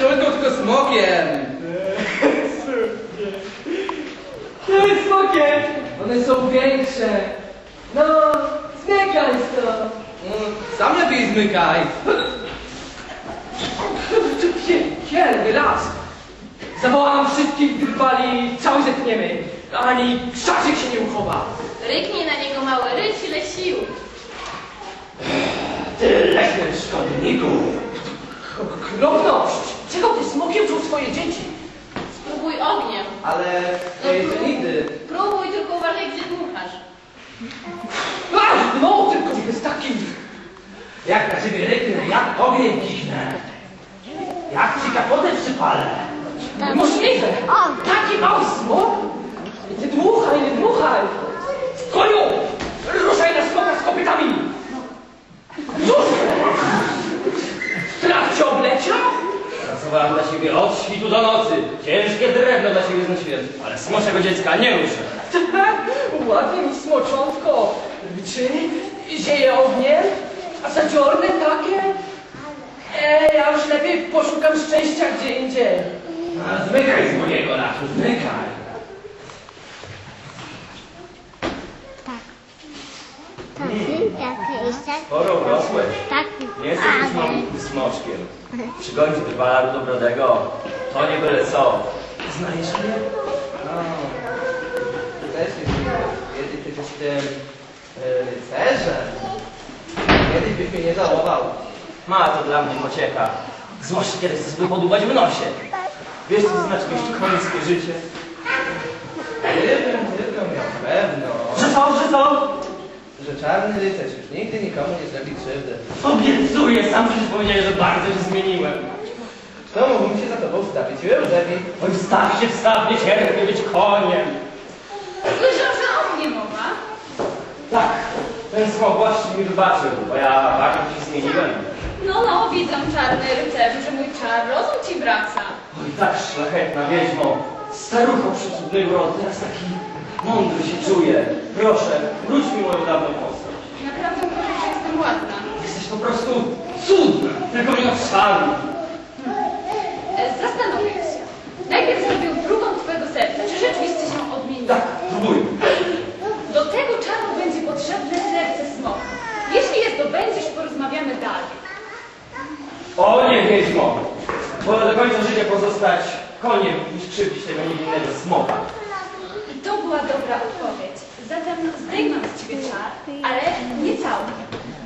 szczurką, tylko smokiem. To jest smokiem. One są większe. No, zmykaj to. Mm, sam lepiej zmykaj. Wielki las. Zawołam wszystkich, gdy pali, cały zetniemy. Ani krzaczek się nie uchowa. Ryknij na niego mały ryć, ile sił. Ty leśny szkodniku! Jest nigdy. Próbuj, tylko uważaj, gdzie dmuchasz. Ach, no, tylko nie bez takim. Jak na ciebie ryknę, jak ogniem kichnę! Jak ci kapotę przypalę! Możliwe. Taki mały smok? Nie dmuchaj, nie dmuchaj. Koniu, ruszaj na smoka z kopytami. Cóż? Strach cię obleciał? Pracowałem dla ciebie od świtu do nocy. Ciężkie drewno dla ciebie znosiłem, dziecka nie ruszę. Ładnie mi smoczątko. Czy zieje ogniem? A zadziorne takie? E, ja już lepiej poszukam szczęścia gdzie indziej. A zmykaj z mojego lasu, zmykaj! Tacy jeszcze. Sporo urosłeś. Taki Nie jesteś już małym smoczkiem. Przygońcie drwala rudobrodego. To nie byle co. Znajesz mnie? No, też jest miłe. Kiedyś ty byś tym e, rycerzem. Kiedyś byś mnie nie żałował. Ma to dla mnie pocieka. Zwłaszcza kiedy chcę sobie podubać w nosie. Wiesz, co to znaczy mieć końskie życie? Gdybym tylko miał pewność, Że co, że co? że czarny rycerz już nigdy nikomu nie zrobi krzywdy. Obiecuję, sam przecież powiedziałeś, że bardzo się zmieniłem. To mógłbym się za tobą wstawić i. Oj, wstaw się, wstaw, nie cierpię być koniem. Słyszał, że o mnie mowa. Tak, ten smok właśnie mi wybaczył, bo ja bardzo się zmieniłem. No, no, widzę, czarny rycerzu, że mój czar rozum ci wraca. Oj, tak szlachetna wiedźmo, starucho przecudny urod, teraz taki mądry się czuję. Proszę, wróć mi moją dawną postać. Naprawdę uważam, że jestem ładna. Jesteś po prostu cudna, tylko nie. E, Zastanowię się. Najpierw zrobię drugą twojego serca. Czy rzeczywiście się odmieni? Tak, próbuj. Do tego czaru będzie potrzebne serce smoka. Jeśli je zdobędziesz, porozmawiamy dalej. O nie, wiedźmo, wolę do końca życia pozostać koniem niż krzywdzić tego niewinnego smoka. I to była dobra odpowiedź. Zatem zdejmę z ciebie czar, ale nie cały.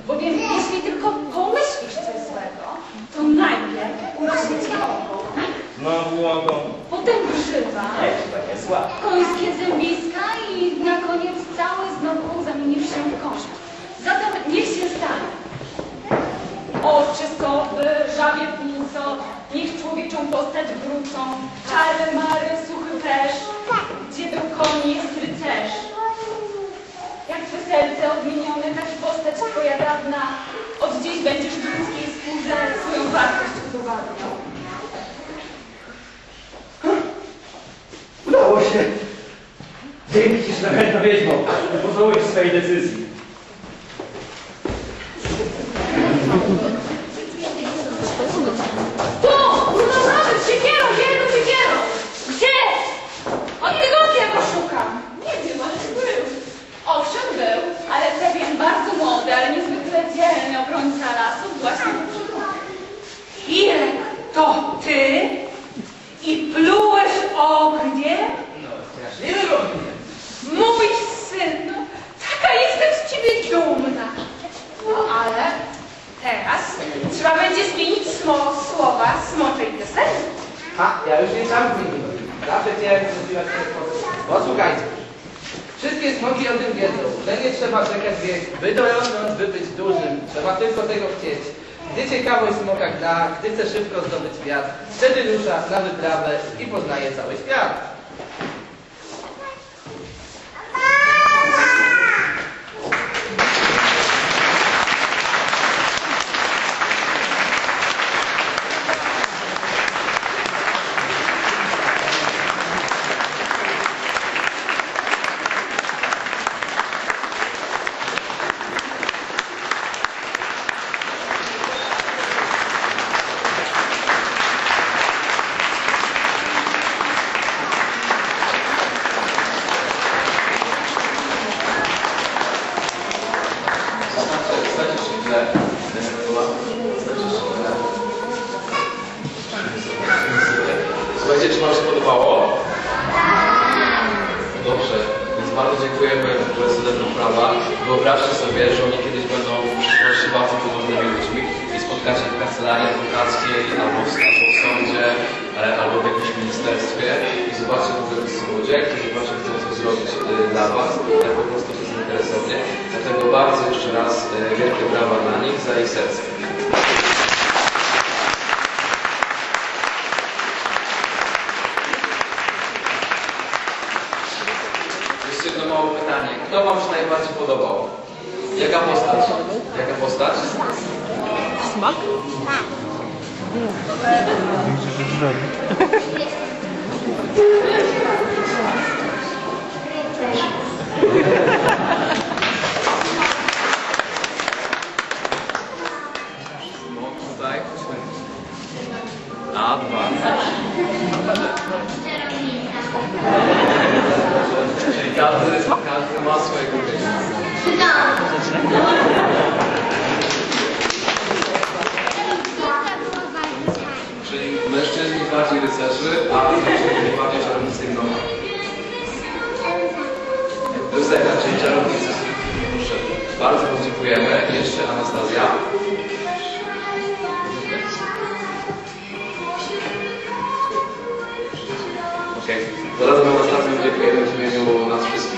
Bowiem jeśli tylko pomyślisz coś złego, to najpierw urośnie ci oko, No, błogą. potem grzywa, Nie, to takie słabe. końskie zębiska i na koniec cały znowu zamienisz się w konia. Zatem niech się stanie. Oczy, stopy, żabie płuco, postać wrócą, czary, mary, suchy też, gdzie był koń jest rycerz. Jak twe serce odmienione, tak postać twoja dawna, od dziś będziesz w ludzkiej skórze swoją wartość udowadniał. Udało się. Dzięki ci, szlachetna wiedźmo. Nie pożałujesz swojej decyzji. Tu! Urządzony z siekierą, wielką siekierą! Gdzie? Od tygodnia go szukam. Nie wiem, ale był. Owszem był, ale pewien bardzo młody, ale niezwykle dzielny obrońca lasu właśnie go szukał. Irek, to ty? I plułeś ognie? No, straszliwy ognie. Mój synu, taka jestem z ciebie dumna. No ale teraz trzeba będzie zmienić smo, słowa smoczej piosenki. A, ja już nie sam zmieniłem. Zawsze chciałem zrobić ten sposób. Posłuchajcie. Wszystkie smoki o tym wiedzą, że nie trzeba czekać wiek, by dorosnąć, by być dużym. Trzeba tylko tego chcieć. Gdy ciekawość smoka gra, gdy chce szybko zdobyć świat, wtedy rusza na wyprawę i poznaje cały świat. że Słuchajcie, czy Wam się podobało? Dobrze, więc bardzo dziękujemy prezydentom prawa. Wyobraźcie sobie, że oni kiedyś będą w przyszłości bardzo podobnymi ludźmi i spotkacie się w kancelarii adwokackiej, albo w, w sądzie, albo w jakimś ministerstwie i zobaczcie, że to są ludzie, którzy właśnie chcą coś zrobić y, dla Was, tak po prostu pytanie. Kto Wam się najbardziej podobał? Jaka postać? Jaka postać? Smak? No dziękujemy. Jeszcze Anastazja. Okej. Zarazem Anastazją dziękujemy w imieniu nas wszystkich.